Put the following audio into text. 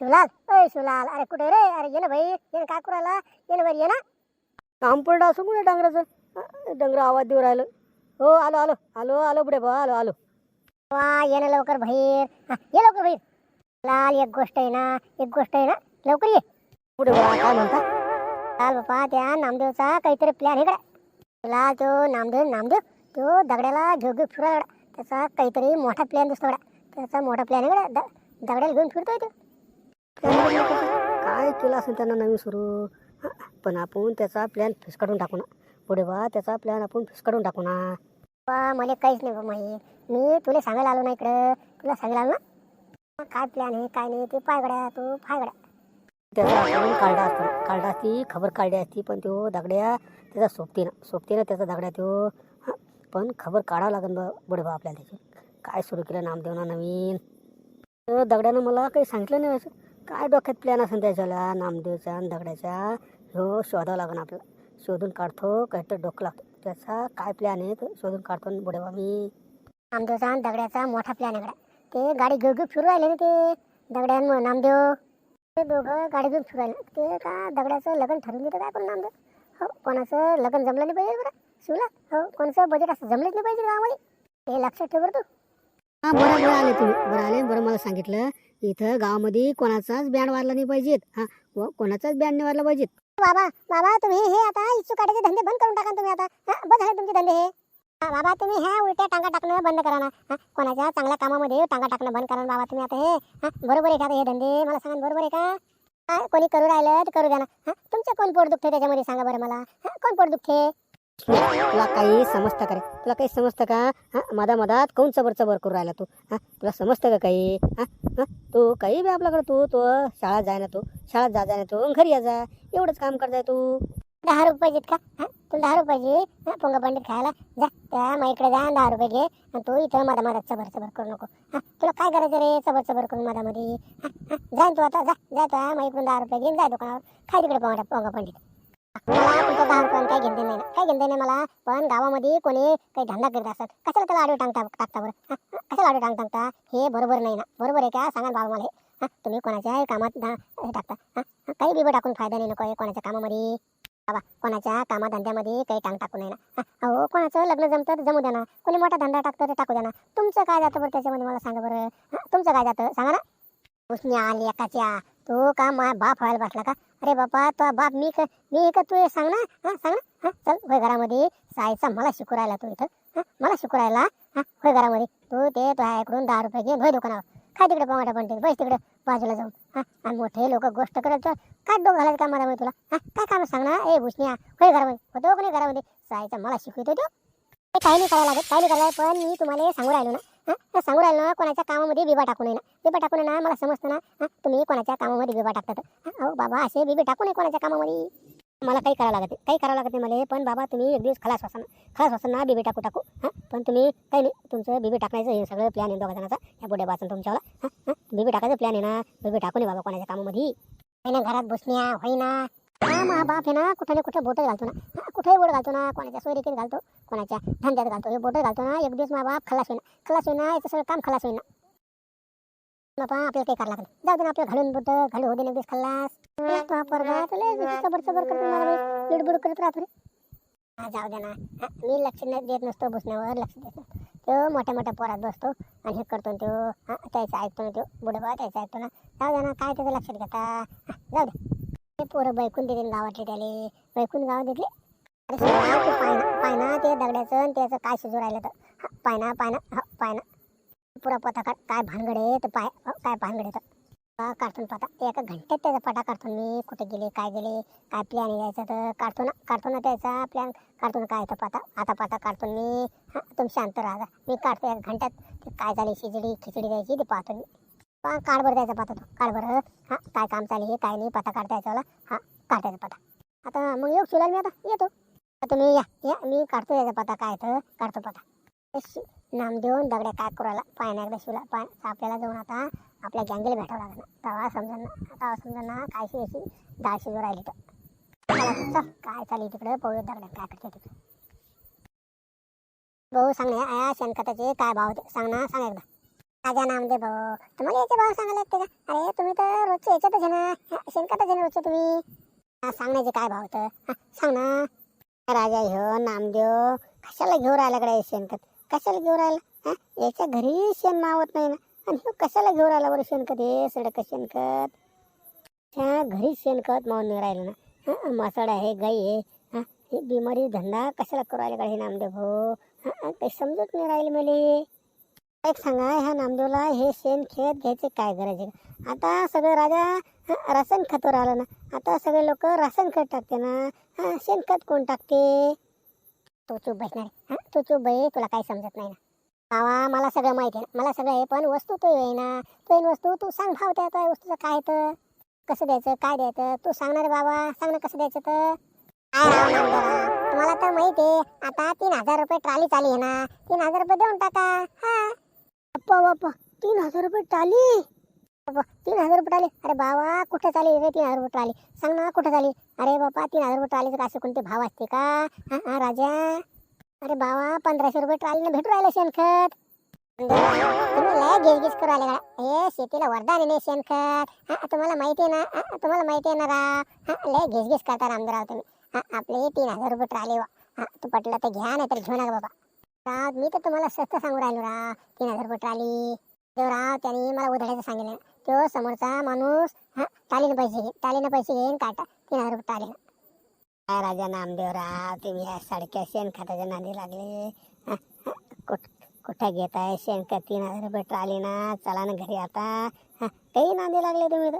शिवलाल? अय शिवलाल अरे कुठे रे? अरे ये ना भाई ये ना काय करायला ये ना भाई ये ना. काम पडलं असं कुठे डांगराचं? डंगर आवाज देऊ राहिलं. हो आलो आलो आलो आलो पुढे बा आलो आलो. वा ये ना लवकर बाहेर. ये लवकर बाहेर. लाल एक गोष्ट आहे ना एक गोष्ट आहे ना लवकर ये. पुढे बा काय म्हणता? लाल बापा त्या नामदेवचा काहीतरी प्लॅन इकडे लाल तो नामदेव नामदेव तो दगड्याला घेऊ घेऊ फिरा त्याचा काहीतरी मोठा प्लॅन दिसतो त्याचा मोठा प्लॅन इकडे दगड्याला घेऊन फिरतोय तो. काय केलं असेल त्यांना नवीन सुरू? पण आपण त्याचा प्लॅन फिसकाडून टाकू ना. पुढे बा त्याचा प्लॅन आपण फिसकाडून टाकू ना. वा मला काहीच नाही बा माहीत. मी तुला सांगायला आलो ना इकडं. तुला सांगायला आलो ना? काय प्लॅन आहे काय नाही ते पाय गड्या तू पाय गड्या. त्याचा आपण काढला असतो. काढला असती खबर काढली असती पण तो दगड्या त्याचा सोबतीनं सोबतीनं त्याचा दगड्या तो हा, पण खबर काढावं लागेल बा बुडे बा आपल्याला त्याची. काय सुरू केलं नामदेवना नवीन? दगड्यानं मला काही सांगितलं नाही असं. काय डोक्यात प्लॅन असेल त्याच्याला? नामदेवचा आणि दगड्याचा हो शोधावं लागेल आपला. शोधून काढतो काहीतरी डोकं लागतो त्याचा काय प्लॅन आहे तो शोधून काढतो बुढे बुडे मी नामदेवचा आणि दगड्याचा मोठा प्लॅन आहे ते गाडी घेऊ घेऊ फिरू राहिले ना ते. दगड्यान नामदेव. ते दोघं गाडी घेऊन फिरू राहिले. ते का दगड्याचं लग्न ठरवून देतं काय पण नामदेव. हो कोणाचं लग्न जमलं नाही पाहिजे बरं. शिवला? हो कोणाचं बजेट असं जमलंच नाही पाहिजे गावामध्ये. हे लक्षात ठेव बरं तू. हां बरं बरं आले तुम्ही. बरं आले. बरं मला सांगितलं इथं गावामध्ये कोणाचाच बँड वाजला नाही पाहिजेत. हां कोणाचाच बँड नाही वाजला पाहिजेत. बाबा बाबा तुम्ही हे आता इच्छू काढायचे धंदे बंद करून टाका तुम्ही आता. बंद झाले तुमचे धंदे हे. बाबा तुम्ही ह्या उलट्या टांगा टाकणं बंद करा ना. कोणाच्या चांगल्या कामामध्ये टांगा टाकणं बंद करा ना बाबा तुम्ही आता हे. बरोबर आहे का हे धंदे? मला सांगा बरोबर आहे का? हा, कोणी करू राहिलं तर करू द्या ना. हा, तुमचं कोण पोट दुखते त्याच्यामध्ये सांगा बरं मला. हा, कोण पोट दुखते तुला काही समजतं का रे? तुला काही समजतं का? हां मधा मधात काऊन चबर चबर करू राहिला तू? हां तुला समजतं का काही? हां हां तू काही बी आपल्याकडे तू तो शाळा जाय ना तू शाळेत जा जाय ना तू घरी या जा एवढंच काम करताय तू. दहा रुपये पाहिजेत का हा, तुला दहा रुपयाची हा, पोंगा पंडित खायला. जा त्या माईकडे जा दहा रुपये घे आणि तू इथं मधा मधात चबर चबर करू नको. तुला काय करायचं रे चबर चबर करून माझ्यामध्ये मध्ये जा तू आता जा जा त्या माईकडून दहा रुपये घेऊन जा दुकानावर. खाय तिकडे पोंगा पोंगा पंडित. काय घेणं नाही. काय घेणं नाही मला? पण गावामध्ये कोणी काही धंदा करत असतात कशाला त्याला आडवे टांगता टाकता बरं? कशाला आडवे टांग हे बरोबर नाही ना. बरोबर आहे का? सांगा बाबा मला हे. तुम्ही कामात हे टाकता? काही बिबं टाकून फायदा नाही नको कोणाच्या कामामध्ये. बाबा कोणाच्या कामाधंद्यामध्ये काही टांग टाकू नये ना. अहो कोणाचं लग्न जमतं तर जमू द्या ना. कोणी मोठा धंदा टाकतो तर टाकू द्या ना. तुमचं काय जातं बरं त्याच्यामध्ये मला सांगा बरं? तुमचं काय जातं? सांगा ना. उसने आली एकाच्या. तो का मा बाप व्हायला बसला का? अरे बापा तो बाप मी क मी का तू सांग ना. हा सांग ना. हा चल होय घरामध्ये. सायचा मला शिकू तू इथं. हा मला शिकू राहिला हा होय घरामध्ये. तू ते तो इकडून दहा रुपये घे होय दुकानावर. काय तिकडे पमाटा पण बस तिकडे. बाजूला जाऊन. हा आणि मोठे लोक गोष्ट करत काय डोक घालायचं का मला तुला? हा काय काम सांग ना? ए भुसण्या होय घरामध्ये. होतो का नाही घरामध्ये? सायचा मला शिकवतो तो. ते काही नाही करायला लागत काही नाही करायला पण मी तुम्हाला सांगू राहिलो ना. हा? सांगू राहिलो ना कोणाच्या कामामध्ये बिबा टाकू नये ना. बिबा टाकू नये ना मला समजतं ना. हा तुम्ही कोणाच्या कामामध्ये बिबा टाकतात? अहो बाबा असे बिबे टाकू नये कोणाच्या कामामध्ये? मला काही करावं लागते काही करावं लागते मला पण बाबा तुम्ही एक दिवस खलास वासा खलास वासा ना बिबे टाकू टाकू. हां पण तुम्ही काही नाही तुमचं बिबे टाकायचं हे सगळं प्लॅन आहे दोघा जणाचा या बुड्या वाचून तुमच्यावाला हां हां बिबे टाकायचं प्लॅन आहे ना बिबे टाकू नये बाबा कोणाच्या कामामध्ये. ना घरात बसण्या होईना. हा मा बाप आहे ना कुठे ना कुठे बोट घालतो ना. कुठेही बोट घालतो ना कोणाच्या सोयरीकीत घालतो कोणाच्या धंद्यात घालतो. हे बोटं घालतो ना एक दिवस मा बाप खलास होईना. खलास होईना याचं सगळं काम खलास होईना. बापा आपल्याला काही करावं लागलं जाऊ दे ना आपल्याला घालून घालू ना एक दिवस खल्लास तो पोरगा तुला सबर सबर करतो मला लिडबुड करत राहतो रे. हा जाऊ दे ना. मी लक्ष देत नसतो बसण्यावर लक्ष देत नसतो. तो मोठ्या मोठ्या पोरात बसतो आणि हे करतो ना तो त्याचं ऐकतो ना तो बुडबा त्याचं ऐकतो ना जाऊ दे ना काय त्याचं लक्षात घेता? जाऊ दे. पोरं बैकून देते गावातले त्याले. बैकून गावात देतले? अरे पायना ते दगड्याचं आणि त्याचं काय शिजू राहिलं तर. पायना पायना हा पायना. पुरा पता काढ काय भानगड आहे तर पाय काय भानगड आहे तर. हा, काढतो पता एका घंट्यात त्याचा पटा काढतो मी कुठे गेले काय गेले काय प्लॅन यायचा तर काढतो ना काढतो ना त्याचा प्लॅन काढतो ना काय तर पता आता पता काढतो मी. हा तुम्ही शांत राहा. मी काढतो एक घंट्यात. काय झाली शिजडी खिचडी द्यायची ते पाहतो मी. काढ बरं द्यायचा पता तू. काढ बरं हा काय काम चालू आहे काय नाही पता काढता याचा हा काढायचा पता. आता मग येऊ शिवाय मी आता. येतो. आता तुम्ही या या. मी काढतो याचा पता. काय तर काढतो पता. नाम देऊन दगड्या काय करायला? पायना एकदा शिवला. पाय आपल्याला जाऊन आता आपल्या गँगेला भेटावं लागणार तेव्हा समजा ना आता समजा ना कायशी अशी डाळ शिजू राहिली तर. चल काय चालली तिकडे? पाहूया दगड्या काय करते तिकडे. भाऊ सांग ना या शेणखताचे काय भाव होते सांग ना सांग एकदा. राजा नामदेव भाऊ तुम्हाला याचे भाव सांगायला लागते का? अरे तुम्ही तर रोजचे याच्यातच आहे ना शेणकातच आहे ना रोजचे तुम्ही. हा, सांगण्याचे काय भाव तर. हा, सांग ना. राजा ह्यो नामदेव कशाला घेऊ राहिला कडे शेणखत? कशाला घेऊ राहिला? हा याच्या घरी शेण मावत नाही ना. आणि ह्यो कशाला घेऊ राहिला बरं शेणखत हे सडक शेणखत? त्या घरी शेणखत मावून नाही राहिलं ना. हा, मासाड आहे गाई आहे. हा हे बिमारी धंदा कशाला करू राहिला कडे हे नामदेव भाऊ हा, काही समजत नाही राहिले मले. एक सांगा ह्या नामदेवला हे शेण खेत घ्यायचे काय गरज आहे? आता सगळं राजा राशन रासायन खतावर आलं ना आता सगळे लोक रासायन खत टाकते ना हा शेणखत कोण टाकते? तो चूप बसणार हा तू चूप बाई तुला काही समजत नाही ना. बाबा मला सगळं माहिती आहे ना मला सगळं आहे पण वस्तू तो आहे ना तो वस्तू तू सांग भाव त्या त्या वस्तूचं काय तर? कसं द्यायचं काय द्यायचं? तू सांगणार बाबा सांग ना कसं द्यायचं तर? तुम्हाला तर माहिती आहे आता तीन हजार रुपये ट्राली चालू आहे ना तीन हजार रुपये देऊन टाका हा. बाप्पा तीन हजार रुपये टाली. तीन हजार रुपये टाली. अरे बाबा कुठे चाली रे तीन हजार रुपये टाली? सांग ना कुठे चाली? अरे बाबा तीन हजार रुपये ट्रालीचं असे कोणते भाव असते का? हा हा राजा. अरे बाबा पंधराशे रुपये ट्रालीने भेटू राहिलं शेणखत. लय गेजगेज करू आले का? हे शेतीला वरदान आहे शेणखत. हा तुम्हाला माहिती आहे ना? हा, तुम्हाला माहिती आहे ना राव? हा लय गेजगेज करता रामदराव तुम्ही. हा आपले तीन हजार रुपये ट्राली वा. हा तू पटलं तर घ्या नाही तर घेऊ नका बाबा. राव मी तर तुम्हाला स्वस्त सांगू राहिलो राव तीन हजार रुपये ट्राली. देवराव त्याने मला उधळायचं सांगितलं. तो समोरचा माणूस हा टालीनं पैसे घे टालीनं पैसे घेईन काटा. तीन हजार रुपये टालीनं काय राजा नामदेवराव तुम्ही या सडक्या शेणखताच्या नांदी लागले. हा, कुठ कुठं घेताय शेणखत तीन हजार रुपये ट्राली ना चला ना घरी आता. हा काही नांदी लागले तुम्ही तर.